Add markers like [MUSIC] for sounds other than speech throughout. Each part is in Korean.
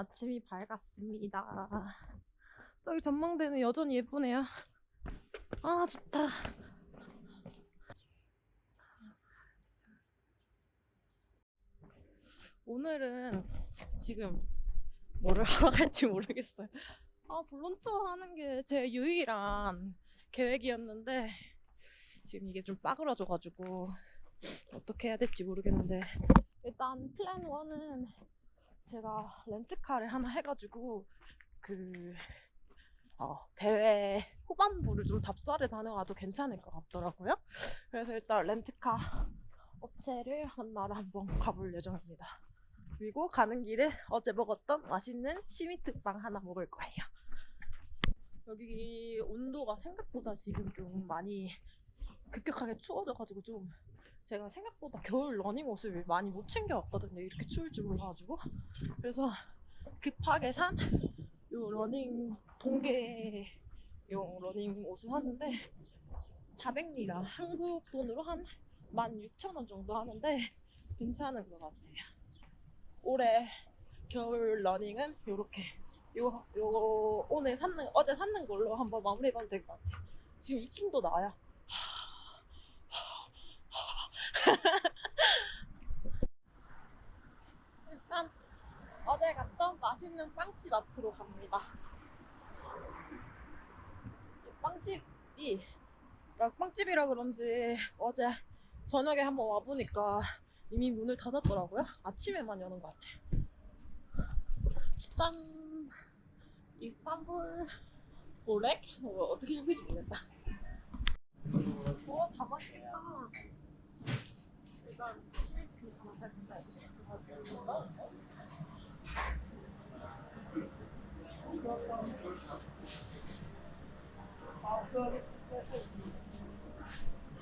아침이 밝았습니다. 저기 전망대는 여전히 예쁘네요. 아, 좋다. 오늘은 지금 뭐를 하러 갈지 모르겠어요. 아, 블론투어 하는 게 제 유일한 계획이었는데 지금 이게 좀 빠그러져가지고 어떻게 해야 될지 모르겠는데 일단 플랜 1은 제가 렌트카를 하나 해가지고 그 어, 대회 후반부를 좀 답사를 다녀와도 괜찮을 것 같더라고요. 그래서 일단 렌트카 업체를 한나라 한번 가볼 예정입니다. 그리고 가는 길에 어제 먹었던 맛있는 시미트빵 하나 먹을 거예요. 여기 온도가 생각보다 지금 좀 많이 급격하게 추워져가지고 좀 제가 생각보다 [LAUGHS] 겨울 러닝옷을 많이 못 챙겨왔거든요. 이렇게 추울 줄 몰라가지고. 그래서 급하게 산 요 러닝 동계용 러닝 옷을 샀는데 400리라 한국 돈으로 한 16,000원 정도 하는데 괜찮은 것 같아요. 올해 겨울 러닝은 요렇게 요, 요 오늘 샀는 어제 샀는 걸로 한번 마무리해봐도 될 것 같아요. 지금 입김도 나요. 일단 어제 갔던 맛있는 빵집 앞으로 갑니다. 빵집이 빵집이라 그런지 어제 저녁에 한번 와보니까 이미 문을 닫았더라고요. 아침에만 여는 것 같아요. 짠! 이스탄불 볼렉? 뭐 어떻게 읽을지 모르겠다. 와, 다 맛있겠다.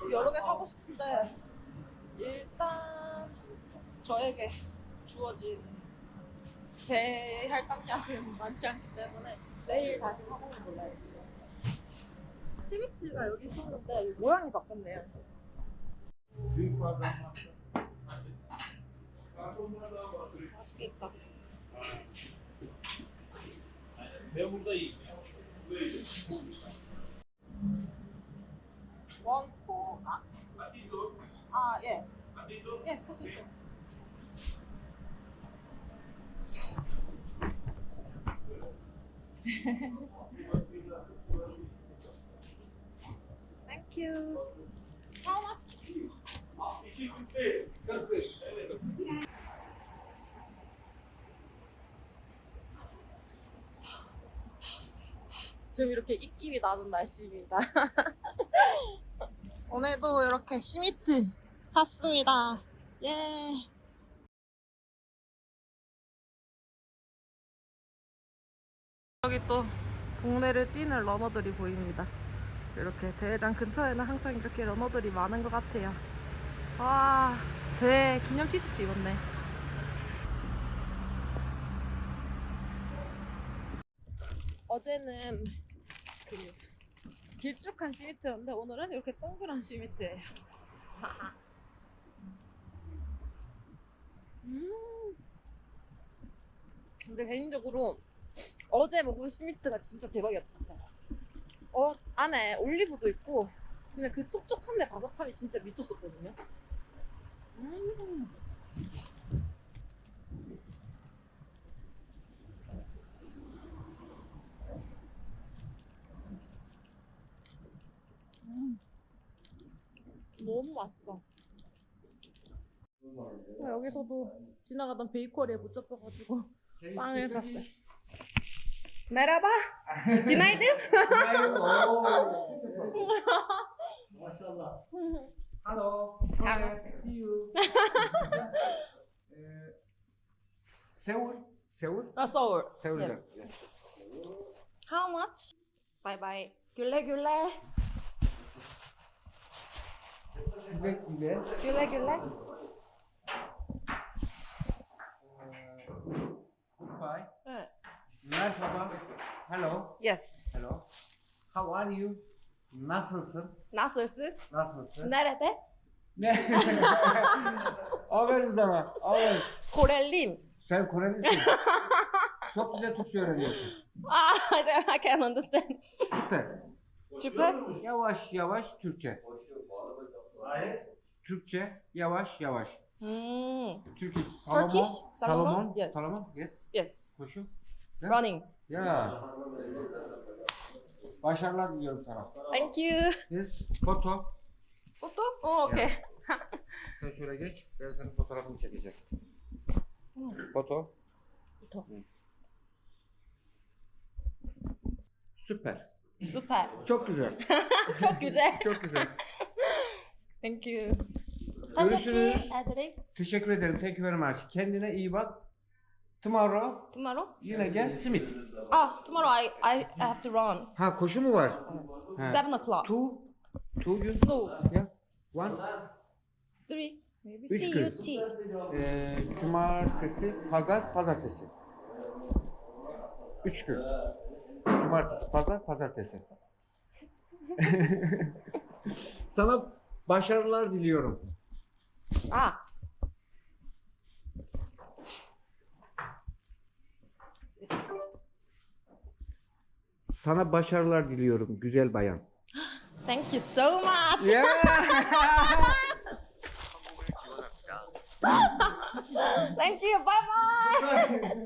여러 개 사고 싶은데 일단 저에게 주어진 대할 당량은 많지 않기 때문에 내일 다시 걸로 알겠어요. 스위트가 여기 있었는데 모양이 바뀌었네요. 맛있겠다. Ben buradayım. Buyurun. 원, 포, 아, Potato. 아, 예. Potato. 예, 포테이토. Thank you. How much? İşi bitti. 45. 지금 이렇게 입김이 나는 날씨입니다. [LAUGHS] 오늘도 이렇게 시미트 샀습니다. 예. 여기 또 동네를 뛰는 러너들이 보입니다. 이렇게 대회장 근처에는 항상 이렇게 러너들이 많은 것 같아요. 와, 대회 기념 티셔츠 입었네. 어제는 그 길쭉한 시미트였는데 오늘은 이렇게 동그란 시미트예요. [LAUGHS] 음. 근데 개인적으로 어제 먹은 시미트가 진짜 대박이었다. 어 안에 올리브도 있고 그냥 그 촉촉한데 바삭함이 진짜 미쳤었거든요. 음. 음. 너무 맛있어. 아, 여기서도 지나가던 베이커리에 못 잡혀가지고 빵을 샀어요. 메라바? 유나이드? Maşallah. Hello. Hello. See you. uh, Seoul. Seoul. 아, 서울. Seoul. Yes. How much? Bye bye. 귤레 귤레. Güle güle. Güle güle. Ee, goodbye. Merhaba. Hello. Yes. Hello. How are you? Nasılsın? Nasılsın? Nasılsın? Nerede? Ne? [LAUGHS] Aferin sana. Aferin. Koreliyim. Sen Korelisin. [LAUGHS] Çok güzel Türkçe öğreniyorsun. Ah, I can understand. Süper. Süper. Yavaş yavaş Türkçe. Türkçe yavaş yavaş. Hmm. Turkish Salomon. Turkish? Salomon? Salomon. Yes. Salomon. Yes. Yes. Koşu. Ya. Running. Ya. Başarılar diliyorum sana. Thank you. Yes. Foto. Foto? Oh, okay. Sen şöyle geç. Ben senin fotoğrafını çekeceğim. Hmm. Foto. Foto. Süper. Süper. Çok güzel. [LAUGHS] Çok güzel. Çok güzel. [LAUGHS] Thank you. Görüşürüz. Teşekkür ederim. Thank you very much. Kendine iyi bak. Tomorrow Tomorrow? yine gel simit. Ah, tomorrow I, I have to run. Ha koşu mu var? Ha. Seven o'clock. Two. Two gün. No. Ya. One. Three. Maybe. Üç See gün. you. T. Ee, cumartesi, pazar, pazartesi. Üç gün. Cumartesi, pazar, pazartesi. [LAUGHS] [LAUGHS] Sana başarılar diliyorum. Ah. Sana başarılar diliyorum güzel bayan. Thank you so much. [LAUGHS] Thank you. Bye bye.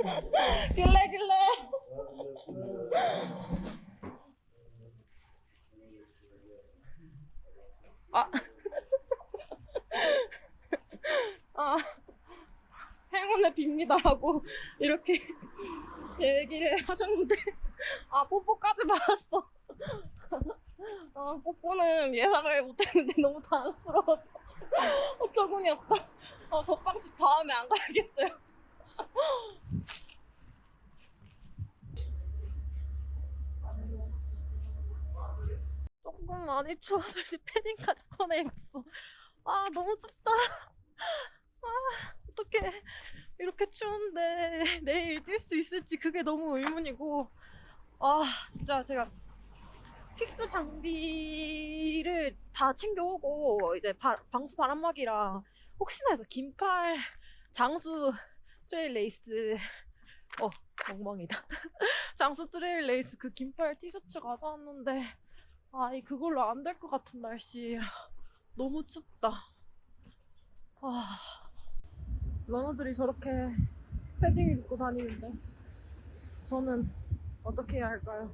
길래 빕니다라고 이렇게 [LAUGHS] 얘기를 하셨는데 아 뽀뽀까지 받았어. [LAUGHS] 아 뽀뽀는 예상을 못했는데 너무 당황스러워서 어처구니 없다. 어, 저 빵집 다음에 안 가야겠어요. [LAUGHS] 조금 많이 추워서 이제 패딩까지 꺼내 입었어. 아 너무 춥다. 아 어떡해. 이렇게 추운데 [LAUGHS] 내일 뛸 수 있을지 그게 너무 의문이고. 아 진짜 제가 픽스 장비를 다 챙겨오고 이제 바- 방수 바람막이랑 혹시나 해서 긴팔 장수 트레일 레이스. 어 멍멍이다. [LAUGHS] 장수 트레일 레이스 그 긴팔 티셔츠 가져왔는데. 아이 그걸로 안 될 것 같은 날씨. 너무 춥다. 아 러너들이 저렇게 패딩 입고 다니는데 저는 어떻게 해야 할까요?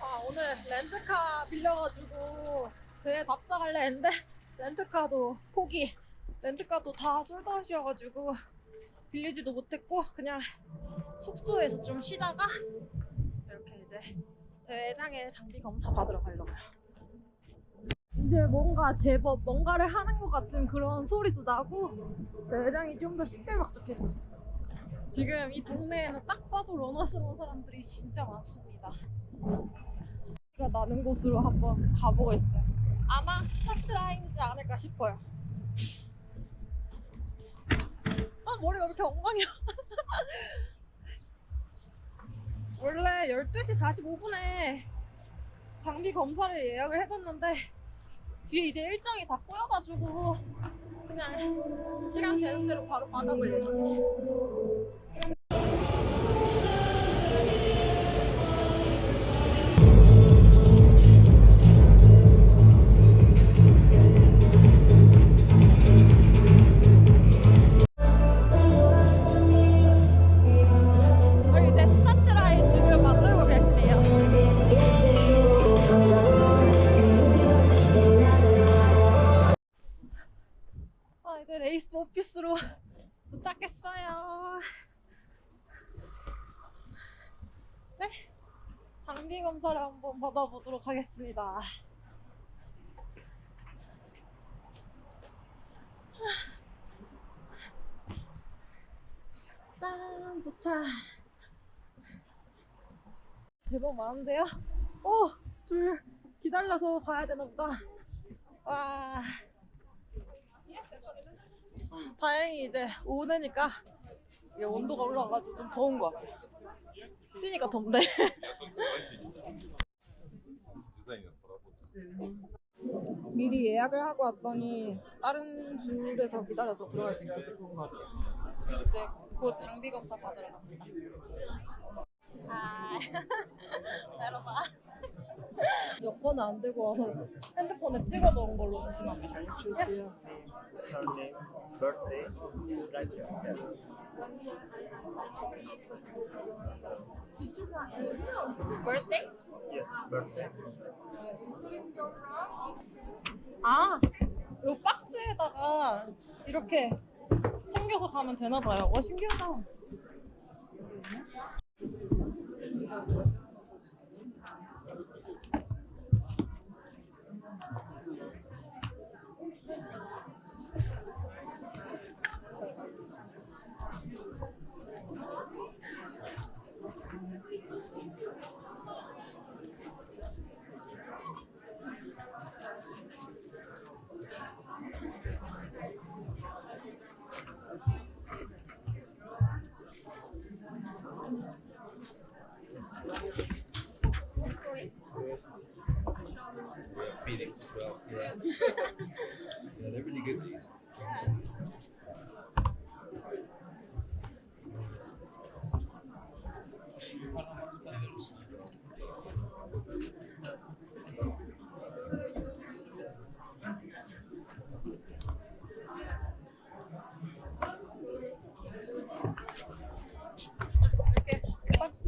아 오늘 렌트카 빌려가지고 배에 답장할래 했는데 렌트카도 포기 렌트카도 다 솔드아웃이어가지고 빌리지도 못했고 그냥 숙소에서 좀 쉬다가 이렇게 이제 대장의 장비 검사 받으러 가려고요 이제 뭔가 제법 뭔가를 하는 것 같은 그런 소리도 나고 대장이 좀 더 시끌벅적해지고 있어요 지금 이 동네에는 딱 봐도 러너스러운 사람들이 진짜 많습니다 가 나는 곳으로 한번 가보겠어요. 아마 스타트 라인이지 않을까 싶어요. 아 머리가 왜 이렇게 엉망이야? [LAUGHS] 원래 12시 45분에 장비 검사를 예약을 해뒀는데 뒤에 이제 일정이 다 꼬여가지고 그냥 시간 되는 대로 바로 예정 검사를 한번 받아보도록 하겠습니다. 짠 도착. 제법 많은데요? 오! 줄 기다려서 가야 되나 보다. 와. 다행히 이제 오후니까 온도가 올라가지고 좀 더운 것 같아요. 뛰니까 덥네. 미리 예약을 하고 왔더니 다른 줄에서 기다려서 들어갈 수 있어서 좋은 것 같아요. 이제 곧 장비 검사 받으러 갑니다. 아, 내려봐. 여권은 안 들고 와서 핸드폰에 찍어 놓은 걸로 주시면 안 Can you choose your name, surname, birthday, right here? birthday? Yes, birthday. 아, 요 박스에다가 이렇게 챙겨서 가면 되나 봐요. 와 신기하다. Thank you.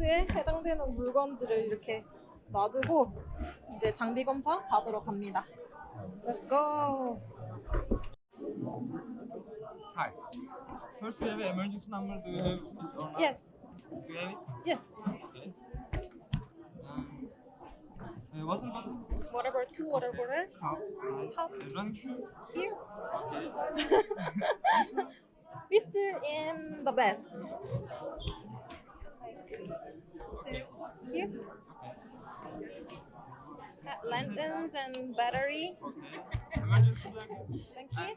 박스에 해당되는 물건들을 이렇게 놔두고 이제 장비 검사 받으러 갑니다. Let's go. Hi. First, we have an emergency number. Do you have it or not? Yes. Do you have it? Yes. Okay. Um, uh, water bottles. Whatever. Two water bottles. Cup. Nice. Cup. Uh, running shoes. Here. Okay. Whistle in the best. Here. Uh, Lanterns and battery. Okay. Emergency blanket. Thank you. uh,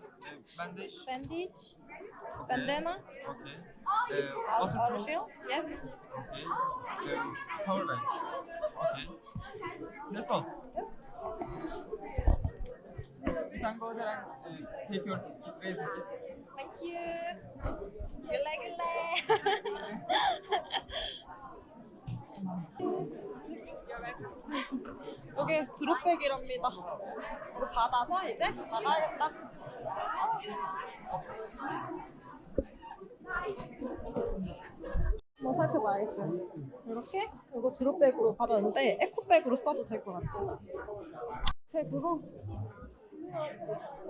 bandage. Bandage. Okay. Bandana. Okay. Uh, Water waterproof. shield. Yes. Okay. Um, power bank. Okay. That's all. You can go there and uh, take your raise 여기 드롭백이랍니다. 이거 받아서 이제 나가야겠다. 한번 살펴봐야겠어요. 이렇게 이거 드롭백으로 받았는데 에코백으로 써도 될 것 같아요. 백으로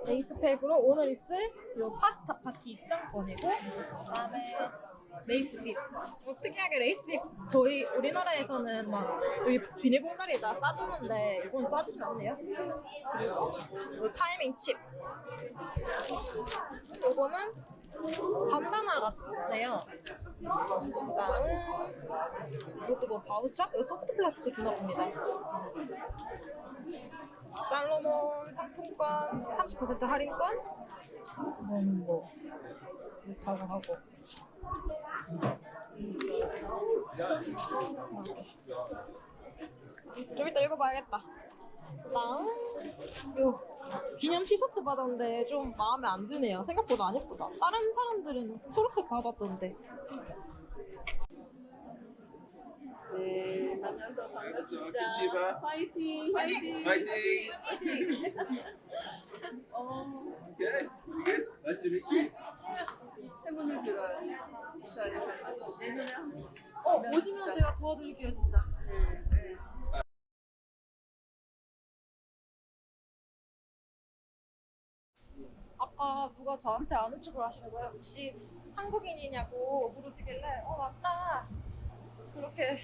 레이스팩으로 오늘 있을 요 파스타 파티 입장권이고 그다음에 레이스빛 뭐 특이하게 레이스빛 저희 우리나라에서는 막 여기 비닐봉다리에다 싸주는데 이건 싸주진 않네요. 그리고 요 타이밍 칩. 요거는 반다나 같네요. 그다음 이것도 뭐 바우처? 이거 소프트 플라스틱 주나 봅니다. 살로몬 상품권 30% 할인권. 이건 뭐 하고 좀 이따 읽어봐야겠다 다음 요 기념 티셔츠 받았는데 좀 마음에 안 드네요 생각보다 안 예쁘다 다른 사람들은 초록색 받았던데 네, 만나서 반갑습니다. 화이팅, 화이팅, Fighting! 화이팅. Okay, good. Nice to meet you. 해문을 들어야 맞지. 내년에 한 번. 어 오시면 진짜- 제가 도와드릴게요 진짜 네, 네. 아까 누가 저한테 아는 척을 하시는 거예요. 혹시 한국인이냐고 물으시길래 어 맞다 그렇게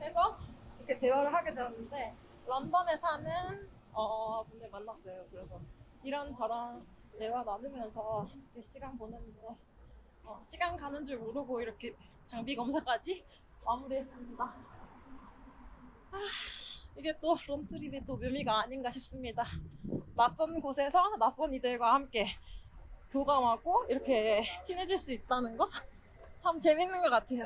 해서 이렇게 대화를 하게 되었는데 런던에 사는 어 분을 만났어요. 그래서 이런저런 대화 나누면서 시간 보냈는데 어, 시간 가는 줄 모르고 이렇게 장비 검사까지 마무리했습니다. 아, 이게 또 롬트립의 또 묘미가 아닌가 싶습니다. 낯선 곳에서 낯선 이들과 함께 교감하고 이렇게 친해질 수 있다는 거 참 재밌는 것 같아요.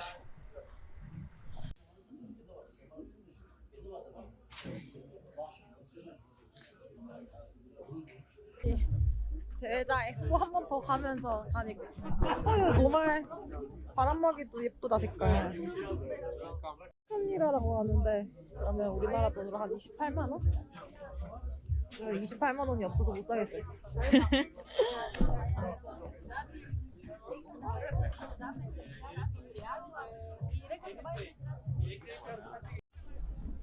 대장 엑스포 한 번 더 가면서 다니고 있어요. 어, 이거 노말 바람막이도 예쁘다 색깔. 천리라라고 하는데 그러면 우리나라 돈으로 한 28만 원? 28만 원이 없어서 못 사겠어요. [LAUGHS]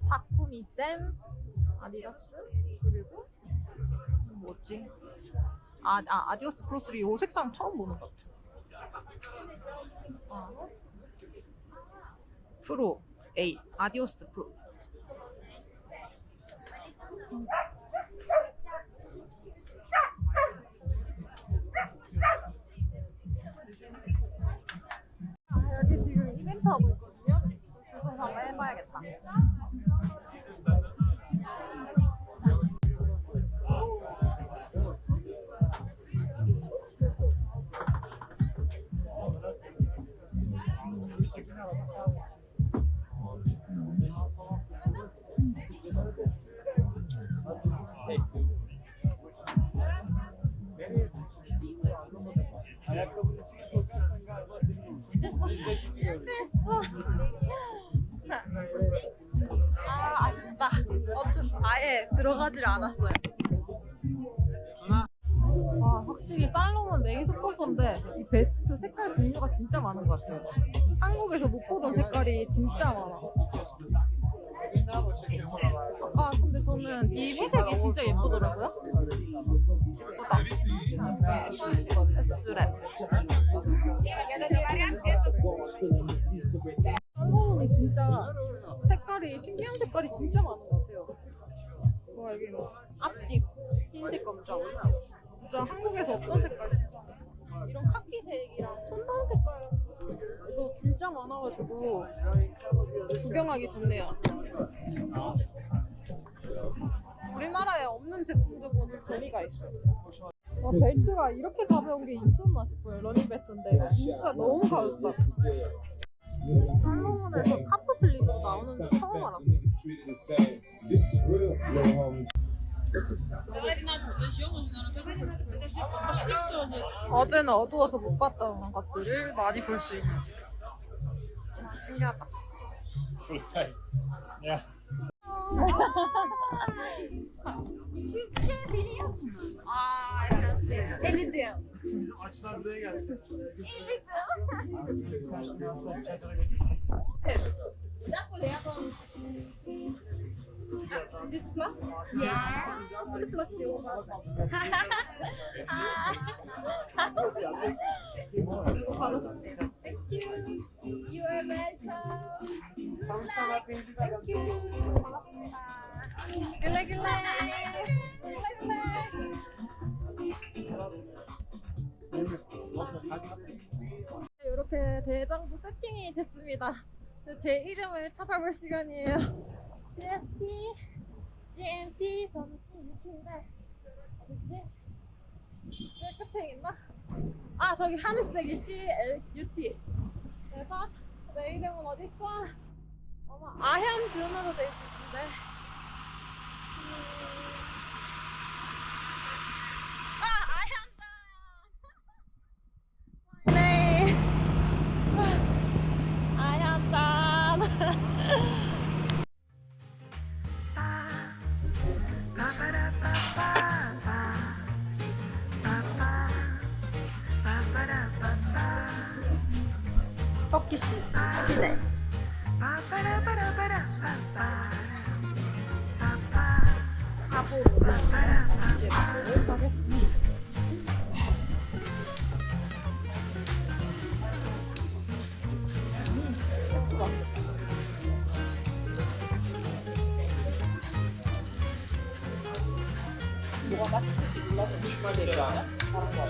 타쿠미 쌤, 아디다스 그리고 뭐지? 아, 아 아디오스 프로 3 요 색상 처음 보는 것 같아. 아. 프로 A 아디오스 프로. 아, 들어가질 않았어요. 아 확실히 살롱은 메인 스폰서인데 이 베스트 색깔 종류가 진짜 많은 것 같아요. 한국에서 못 보던 색깔이 진짜 많아. 아 근데 저는 이 회색이 진짜 예쁘더라고요. 예쁘다. S랩. 한국이 진짜 색깔이 신기한 색깔이 진짜 많은 것 같아요. 와 여기 뭐 앞뒤 흰색 검정. 진짜 한국에서 없던 색깔 진짜 많아. 이런 카키색이랑 톤다운 색깔도 진짜 많아가지고 구경하기 좋네요. 우리나라에 없는 제품들 보는 재미가 있어. 와 벨트가 이렇게 가벼운 게 있었나 싶어요. 러닝 벨트인데 진짜 너무 가볍다. 살로몬에서 카프 슬립으로 나오는 거 처음 알았어. 어제는 어두워서 못 봤던 것들을 많이 볼 수 있는 집. 아, 신기하다. 아, 엘리트야. This plus? Yeah. What plus you want? 이거 받으 셨어요. Thank you. You are welcome. Thank you. 고맙습니다. 글래 글래. 글래 글래. 이렇게 대장도 세팅이 됐습니다. 제 이름을 찾아볼 시간이에요. CST, CNT, 저는 CNT인데 어디지? 저 끝에 있나? 아 저기 하늘색이 CLUT. 그래서 내 이름은 어디 있어? 어머 아현준으로 돼 있었는데. 음... 아 아현준. [LAUGHS] 네. 아현준. [LAUGHS] 터키시 기대. 하보로 이제 하겠습니다. 뭐가 맛있을지 몰라서 정말 내려가냐? 다른 거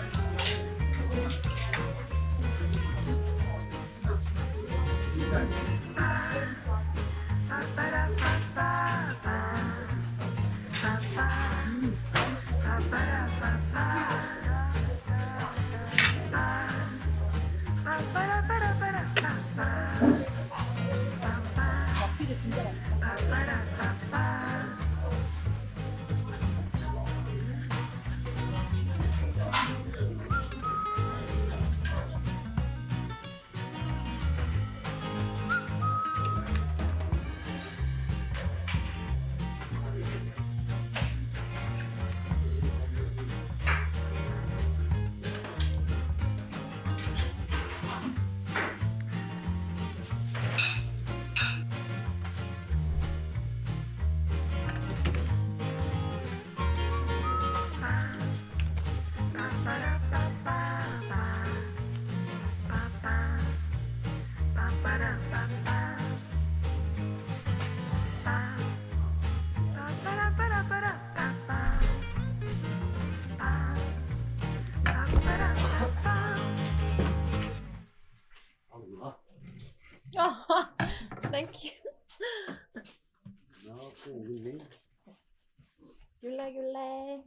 귤레 귤레.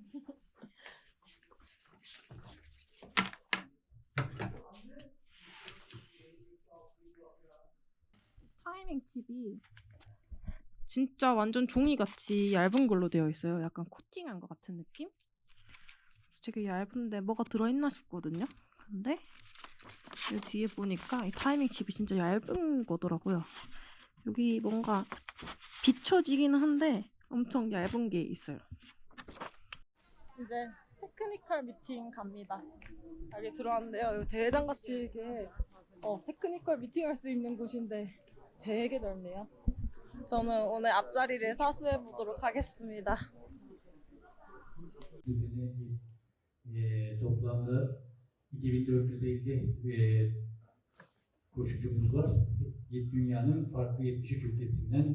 타이밍 칩이 진짜 완전 종이같이 얇은 걸로 되어 있어요. 약간 코팅한 것 같은 느낌? 되게 얇은데 뭐가 들어있나 싶거든요. 근데 이 뒤에 보니까 이 타이밍 칩이 진짜 얇은 거더라고요. 여기 뭔가 비춰지기는 한데 엄청 얇은 게 있어요. 이제 테크니컬 미팅 갑니다. 여기 들어왔는데요. 여기 대회장 같이 이게 어, 테크니컬 미팅할 수 있는 곳인데 되게 넓네요. 저는 오늘 앞자리를 사수해 보도록 하겠습니다. Bu sene e, toplamda 2450 e, koşucumuz var. Dünyanın farklı 73 ülkesinden.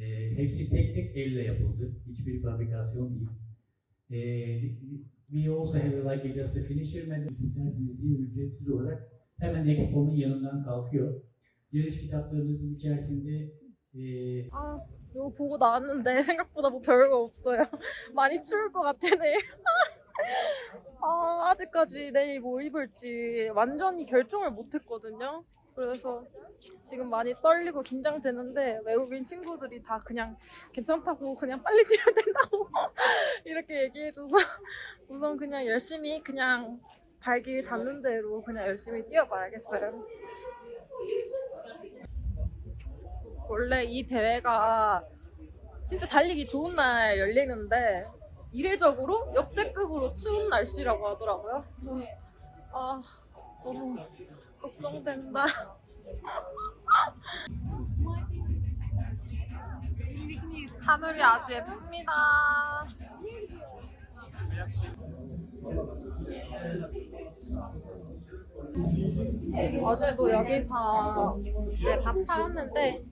E, hepsi tek tek elle yapıldı. Hiçbir fabrikasyon değil. E, we also have like just a finisher bildiği ücretsiz olarak hemen Expo'nun yanından kalkıyor. Yarış kitaplarınızın içerisinde e, 아, 이거 보고 나왔는데 생각보다 뭐 별거 없어요. 많이 추울 것 같아 내일. 아, 아직까지 내일 뭐 입을지 완전히 결정을 못했거든요. 그래서 지금 많이 떨리고 긴장되는데 외국인 친구들이 다 그냥 괜찮다고 그냥 빨리 뛰어야 된다고 [LAUGHS] 이렇게 얘기해줘서 [LAUGHS] 우선 그냥 열심히 그냥 발길 닿는 대로 그냥 열심히 뛰어봐야겠어요. 원래 이 대회가 진짜 달리기 좋은 날 열리는데 이례적으로 역대급으로 추운 날씨라고 하더라고요. 그래서 아 너무 걱정된다. 하늘이 아주 예쁩니다. 어제도 여기서 이제 밥 사왔는데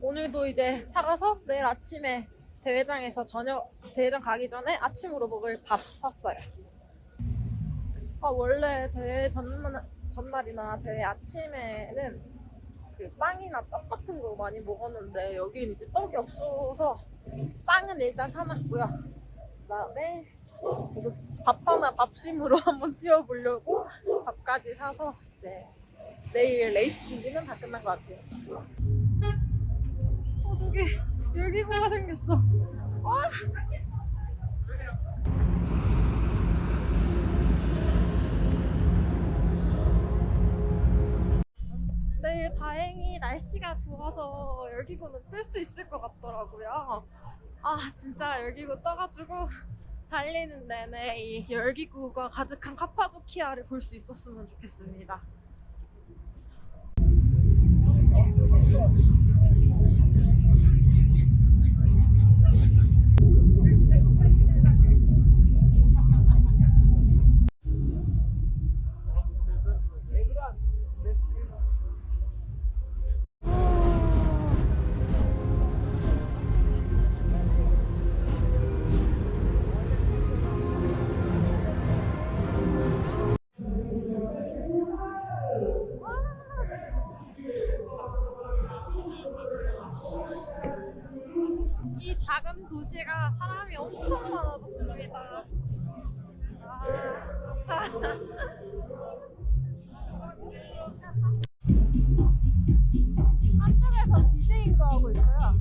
오늘도 이제 사가서 내일 아침에 대회장에서 저녁 대회장 가기 전에 아침으로 먹을 밥 샀어요. 아 원래 대회 전날, 전날이나 대회 아침에는 그 빵이나 떡 같은 거 많이 먹었는데 여기는 이제 떡이 없어서 빵은 일단 사놨고요. 그다음에 밥 하나 밥심으로 [LAUGHS] 한번 뛰어보려고 밥까지 사서 이제 내일 레이스 준비는 다 끝난 것 같아요. 어 저기 열기구가 생겼어. 와! 내일 다행히 날씨가 좋아서 열기구는 뜰 수 있을 것 같더라고요. 아 진짜 열기구 떠가지고 달리는 내내 이 열기구가 가득한 카파도키아를 볼 수 있었으면 좋겠습니다. 한쪽에서 디제잉도 하고 있어요.